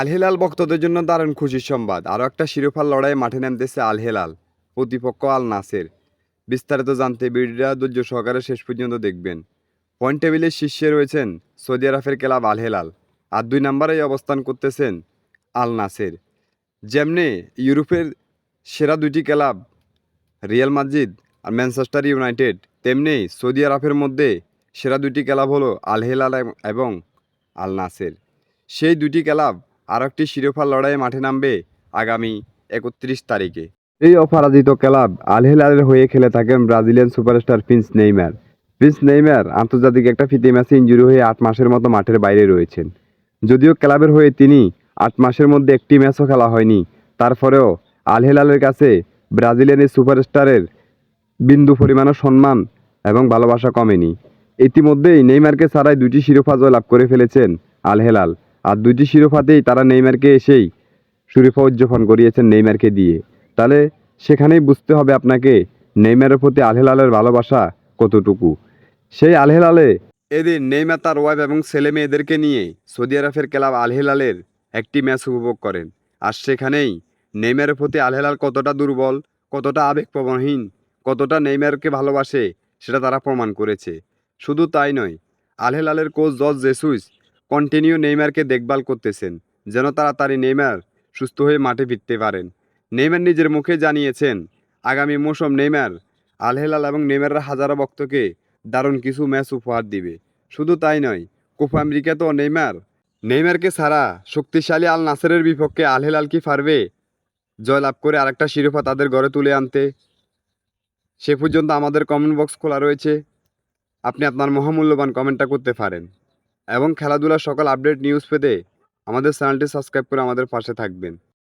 আল হেলাল ভক্তদের জন্য দারুণ খুশির সংবাদ। আরও একটা শিরোপার লড়াইয়ে মাঠে নামতেছে আল হেলাল প্রতিপক্ষ আল নাসের বিস্তারিত জানতে ভিডিওটা ধৈর্য সহকারে শেষ পর্যন্ত দেখবেন। পয়েন্ট টেবিলের শীর্ষে রয়েছেন সৌদি আরবের ক্লাব আল হেলাল আর দুই নম্বরেই অবস্থান করতেছেন আল নাসের যেমনি ইউরোপের সেরা দুইটি ক্লাব, রিয়াল মাদ্রিদ আর ম্যানচেস্টার ইউনাইটেড, তেমনি সৌদি আরবের মধ্যে সেরা দুটি ক্লাব হলো আল হেলাল এবং আল নাসের সেই দুটি ক্লাব আর একটি শিরোপা লড়াইয়ে মাঠে নামবে আগামী একত্রিশ তারিখে। এই অপরাজিত ক্লাব আল হেলালের হয়ে খেলে থাকেন Brazilian superstar prince Neymar. Prince Neymar আন্তর্জাতিক একটা ফিতে ম্যাচে ইঞ্জুরি হয়ে আট মাসের মতো মাঠের বাইরে রয়েছেন। যদিও ক্লাবের হয়ে তিনি আট মাসের মধ্যে একটি ম্যাচও খেলা হয়নি, তারপরেও আল হেলালের কাছে ব্রাজিলিয়ান এই সুপারস্টারের বিন্দু পরিমাণও সম্মান এবং ভালোবাসা কমেনি। ইতিমধ্যেই নেইমারকে ছাড়াই দুটি শিরোপা জয় লাভ করে ফেলেছেন আল হেলাল আর দুটি শিরোপাতেই তারা নেইমারকে এসেই শিরোপা উদযাপন করিয়েছেন নেইমারকে দিয়ে। তাহলে সেখানেই বুঝতে হবে আপনাকে নেইমারের প্রতি আল হেলালের ভালোবাসা কতটুকু। সেই আল হেলালে এদিন নেইমার তার ওয়াইফ এবং ছেলে মেয়েদেরকে নিয়ে সৌদি আরবের ক্লাব আল হেলালের একটি ম্যাচ উপভোগ করেন। আর সেখানেই নেইমারের প্রতি আল হেলাল কতটা দুর্বল, কতটা আবেগপ্রবণহীন, কতটা নেইমারকে ভালোবাসে, সেটা তারা প্রমাণ করেছে। শুধু তাই নয় আল হেলালের কোচ জর্জ জেসুস কন্টিনিউ নেইমারকে দেখভাল করতেছেন, যেন তাড়াতাড়ি নেইমার সুস্থ হয়ে মাঠে ফিরতে পারেন। নেইমার নিজের মুখে জানিয়েছেন, আগামী মৌসুম নেইমার, আলহেলাল এবং নেইমাররা হাজারো ভক্তকে দারুণ কিছু ম্যাচ উপহার দিবে। শুধু তাই নয়, কোপা আমেরিকাতেও নেইমার, নেইমারকে ছাড়া শক্তিশালী আল নাসেরের বিপক্ষে আলহেলাল কি পারবে? জয়লাভ করে আরেকটা শিরোপা তাদের ঘরে তুলে আনতে। সে পর্যন্ত আমাদের কমেন্ট বক্স খোলা রয়েছে। আপনি আপনার মহামূল্যবান কমেন্টটা করতে পারেন। এবং খেলাধুলার সকল আপডেট নিউজ পেতে আমাদের চ্যানেলটি সাবস্ক্রাইব করে আমাদের পাশে থাকবেন।